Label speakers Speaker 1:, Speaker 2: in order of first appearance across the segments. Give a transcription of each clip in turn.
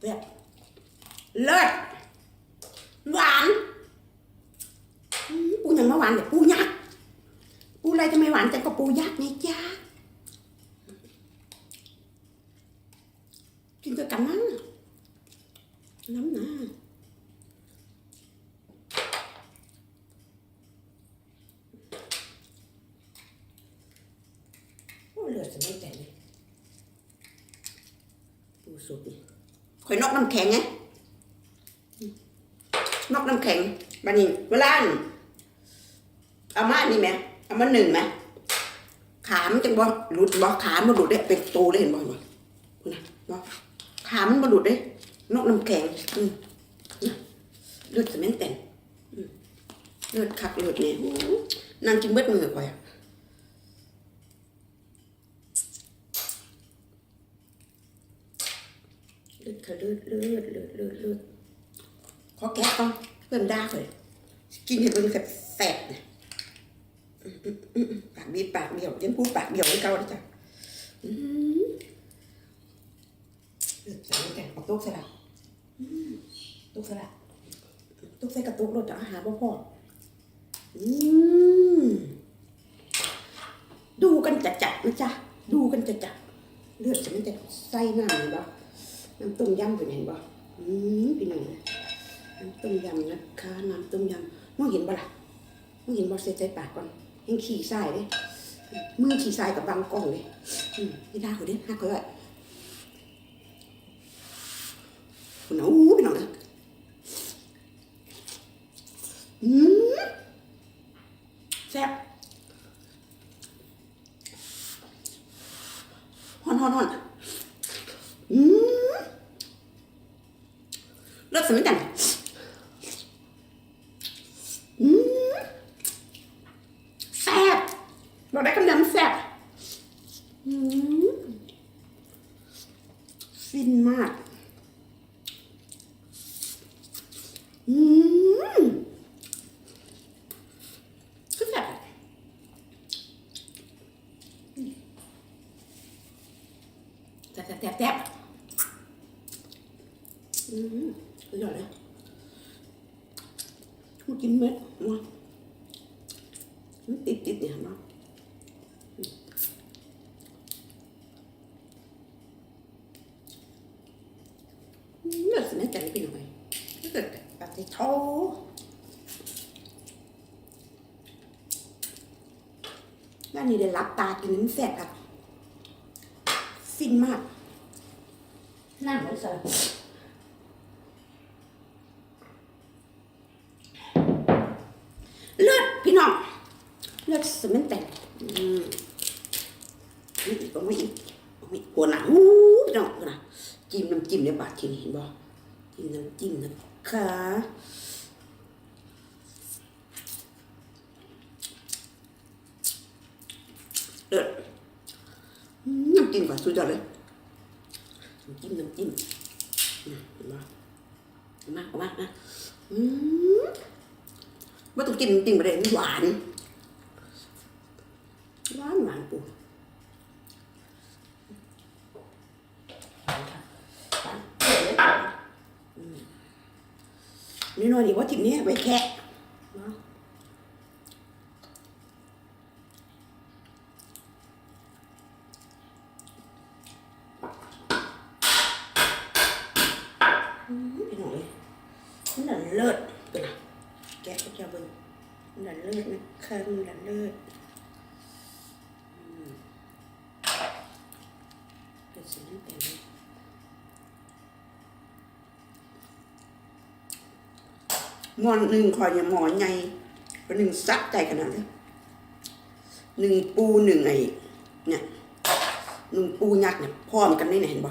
Speaker 1: เผ็ดเลิศหวานปูยังไม่หวานเดี๋ยวปูยักษ์ปูอะไรจะไม่หวานแต่ก็ปูยักษ์ไงจ้ากินกับกันนั่งน้ำหนาโอ้เลือดจะไม่ใจเลยปูสุดนี่ ข่อยนอกน้ำแข็งไงอืมนอกน้ำแข็งบันนี้เวลานเอามาอันนี่ไหมเอามาหนึ่งไหมขามันจังบ่หลุดบ่ขามันหลุดได้เป็นโตเลยเห็นบ่เห็นบ่พูดนะบ่ขามันหลุดได้นอกน้ำแข็งอืมนะเลือดจะไม่แต่นอืมเลือดคักเลือดเนี่ยนั่งกินเบิดมือก่อย อะเลือดเลือดเลือดเลือดเลือดขอแก้ก่อนเพิ่มดาเลยกินให้เบิ่งแสบๆเนี่ยปากบีปากเบี้ยวยังพูดปากเบี้ยวไม่เก่าเลยจ้ะเลือดใส่แต่เอาตุ๊กใส่ละตุ๊กใส่ละตุ๊กใส่กับตุ๊กรถจะอาหารบ่พออืมดูกันจัดจัดๆนะจ๊ะดูกันจัดจัดๆเลือดจะไม่แต่ใส่หน้ำเปลยบ่ น้ำต้มยำเป็นเห็นบ่อืมพี่น้องน้ำต้มยำนะคะน้ำต้มยำมองเห็นบ่ล่ะมองเห็นบ่เสียใจปากก่อนยังขี่ทรายเลยมือขี่ทรายกับบางกล้องเลยอืมนี่ได้คนนี้ห้าคนเลยคุณเอาพี่น้องนะอืมแซ่บฮอนฮอนฮอนอืม เลิกสมิกันอืมแซ่บบอกได้คำเดียวมันแซ่บอืมฟินมาก อืมสุดแซ่บ แซ่บแซ่บแบบอืมอร่อยเลยมันกินเม็ดมามันติดติดเนี่ยนะอืมเลือดสนใจไปหน่อยถ้าเกิดปฏิโทด้านนี้ได้รับตากินน้ำแซ่บครับฟินมาก นั่งเลยสิเลือดพี่น้อง เลือดสมันแต่อืมนี่อีกก็ไม่อีกไม่กลัวหนังอู้พี่น้องนะจิ้มน้ำจิ้มในบาทที่นี่เห็นบ่จิ้มน้ำจิ้มนะคะเลือดน้ำจิ้มก่อนสุดยอดเลย น้ำจิ้มน้ำจิ้มนะเห็นบ่เห็นมเอามานะอืมไม่ต้องกินจริงๆประเด็นหวาน หวานหวานปูนี่นอนอีกว่าทิมนี้ไปแค่เนาะ อืมพี่หน่อยนี่นเลิศตัวนะแกะก็จะเบิ่งมันละเลิศนะคะมันละเลิศอืมเกิดสิ่งนั้นแต่เลยหมอนหนึ่งคอยอย่าหมอนใหญ่ก็หนึ่งซักใจขนาดเลยหนึ่งปูหนึ่งไอ้เนี่ยหนึ่งปูยักษ์เนี่ยพร้อมกันนี่นเห็นบ่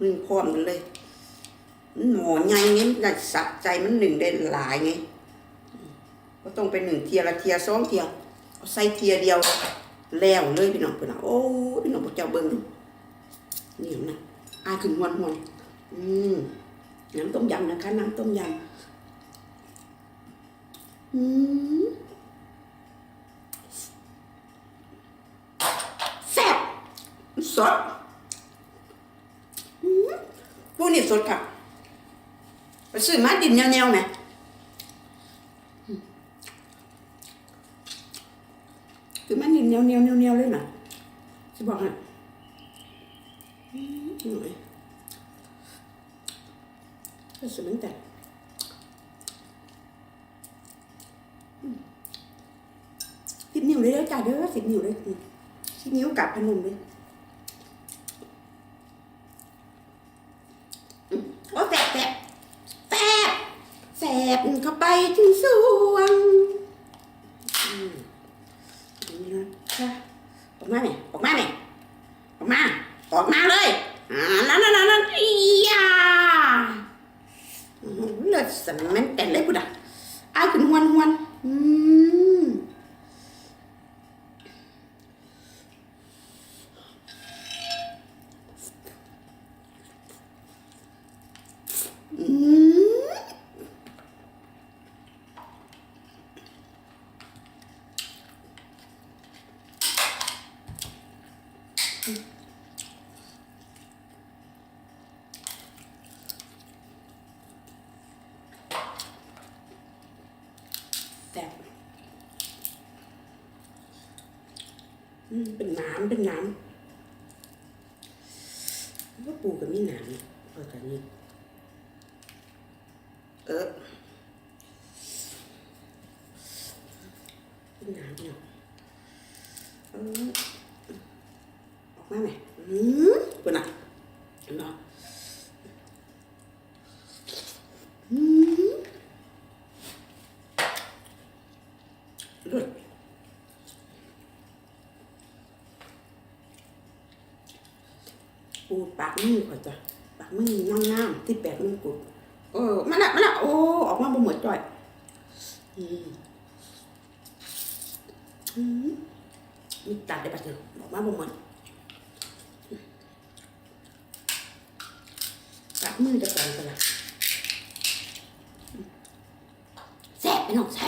Speaker 1: หนึ่งพร้อมกันเลย มันหมอใหญ่ไงมันสักใจมันหนึ่งได้หลายไงก็ต้องเป็นหนึ่งเทียละเทียสองเทียเอาใส่เทียเดียวแล้วเลยพี่น้องพี่น้องโอ้พี่น้องพวกเจ้าเบิ้งนี่นะอายขึ้นหวนหวนอืมน้ำต้มยำนะคะน้ำต้มยำอืมแซ่บสดอืมปูนี่สดค่ะ ไปซื้อมาดินแนวๆไหมคือมันดินแนวๆแนวๆเลยนะจะบอกให้อืมหน่อยก็สมันแต่สิบนิ้วเลยเด้อจ้าเด้อสิบนิ้วเลยสิบนิ้วกับพนมเลย โอ้แสบแสบแสบ ดเข้าไปถึงสวงอืมนี่นะค่ออกมาไหมออกมาไหมออกมา ออกมาเลยอ่านั่นนั่นนั่นอียาเลิศสมันแต่เลยพุดอะอ้ายขึ้นหวนหวนอืมอืม แต่บอืมเป็นน้ำเป็นน้ำว่าปูกับมีน้ำเออแต่นี่เออเป็นน้ำเนาะเออออกมาไหมอืมเป็นอะเนาะอืม เลือด ปูปากมือก่อนจ้ะปากมือน้ำน้ำที่แปดมือกุดเออมาละมาละโอ้ออกมาบ่หมดจ่อยอืมอืมมีตัดได้ปะเถอะออกมาบ่หมดปากมือจะก่อนกันละแซ่บไปหน่อยแซ่บ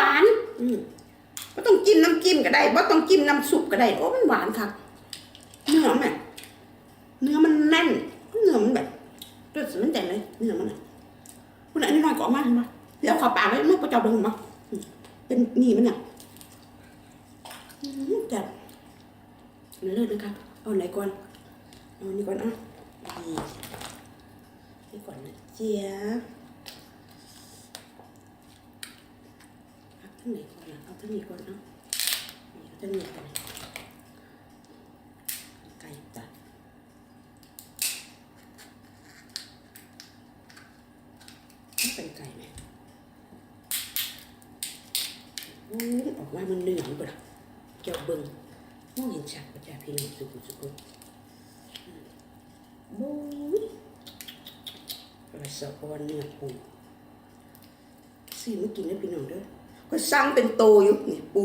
Speaker 1: วาน อืมก็ต้องจิ้มน้ำจิ้มก็ได้ว่าต้องจิ้มน้ำซุปก็ได้โอ้มันหวานครับเนื้อมันเนื้อมันแน่นเนื้อมันแบบรสมันแต่เลยเนื้อมันอะคุณอันนี้น้อยกว่าออกมาเห็นปะเดี๋ยวขอปากเลยไม่ประจับเลยเห็นปะอืมเป็นนี่มันอะอืมแต่เลิศนะครับเอาไหนก่อนเอานี่ก่อนอะนี่นี่ก่อนนะเจี๊ยบ เอา ทั้งไหนก่อนนะเอาทั้งนี้ก่อนเนาะเอาทั้งนี้ก่อนไก่ตัดนี่เป็นไก่ไหมออกมามันเหลืองกว่าล่ะเจ้าเบิ่งมองเห็นชัดประจาพี่น้องสุกุสุกุอืมโอ้ยกระสะออนเนื้อปูซื้อมากินนะพี่น้องเด้อ ก็สร้างเป็นโตอยู่นี่ปู